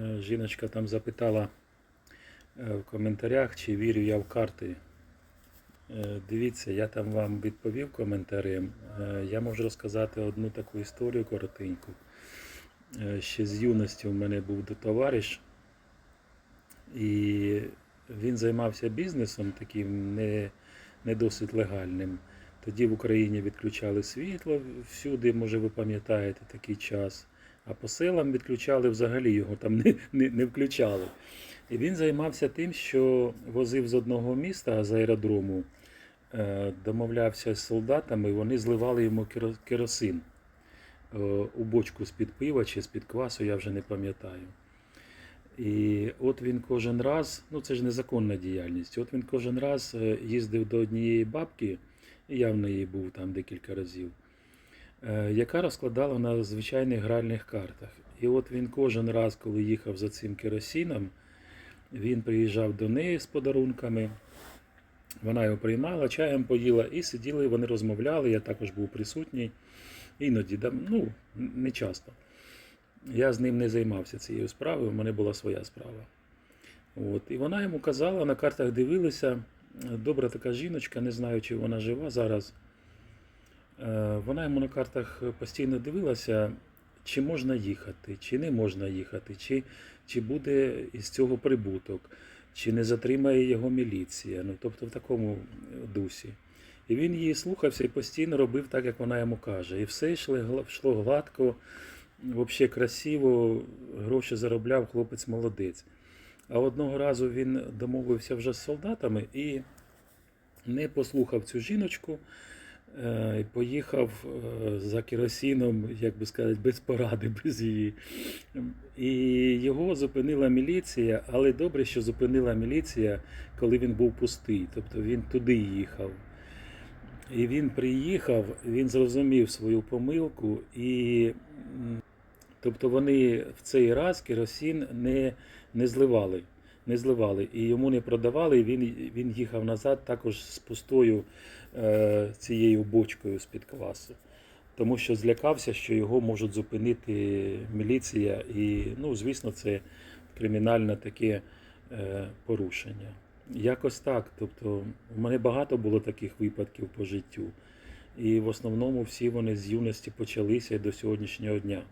Е, Жіночка там запитала е, в коментарях, чи вірю я в карти. Е, Дивіться, я там вам відповів коментарем. Я можу розказати одну таку історію коротеньку. Ще з юності у мене був товариш, і він займався бізнесом таким не, не досить легальним. Тоді в Україні відключали світло всюди, може ви пам'ятаєте такий час. А по селам відключали взагалі його там не, не, не включали. І він займався тим, що возив з одного міста з аеродрому, е, домовлявся з солдатами, вони зливали йому керосин е, у бочку з-під пива чи з-під квасу, я вже не пам'ятаю. І от він кожен раз, ну це ж незаконна діяльність, от він кожен раз е, їздив до однієї бабки, і я в неї був там декілька разів, яка розкладала на звичайних гральних картах. І от він кожен раз, коли їхав за цим керосином, він приїжджав до неї з подарунками. Вона його приймала, чаєм поїла і сиділи, вони розмовляли. Я також був присутній. Іноді, ну, не часто. Я з ним не займався цією справою, у мене була своя справа. От. І вона йому казала, на картах дивилися. Добра така жіночка, не знаю, чи вона жива зараз. Е, Вона йому на картах постійно дивилася, чи можна їхати, чи не можна їхати, чи, чи буде із цього прибуток, чи не затримає його міліція. Ну, тобто в такому дусі. І він її слухався і постійно робив так, як вона йому каже. І все йшло, йшло гладко, взагалі красиво, гроші заробляв хлопець молодець. А одного разу він домовився вже з солдатами і не послухав цю жіночку. Е, і Поїхав е, за керосином, як би сказати, без поради, без її. І його зупинила міліція, але добре, що зупинила міліція, коли він був пустий. Тобто він туди їхав. І він приїхав, він зрозумів свою помилку, і тобто вони в цей раз керосин не, не зливали. Не зливали і йому не продавали. І він, він їхав назад також з пустою е, цією бочкою з-під квасу. Тому що злякався, що його можуть зупинити міліція, і, ну, звісно, це кримінальне таке е, порушення. Якось так. Тобто, у мене багато було таких випадків по життю. І в основному всі вони з юності почалися до сьогоднішнього дня.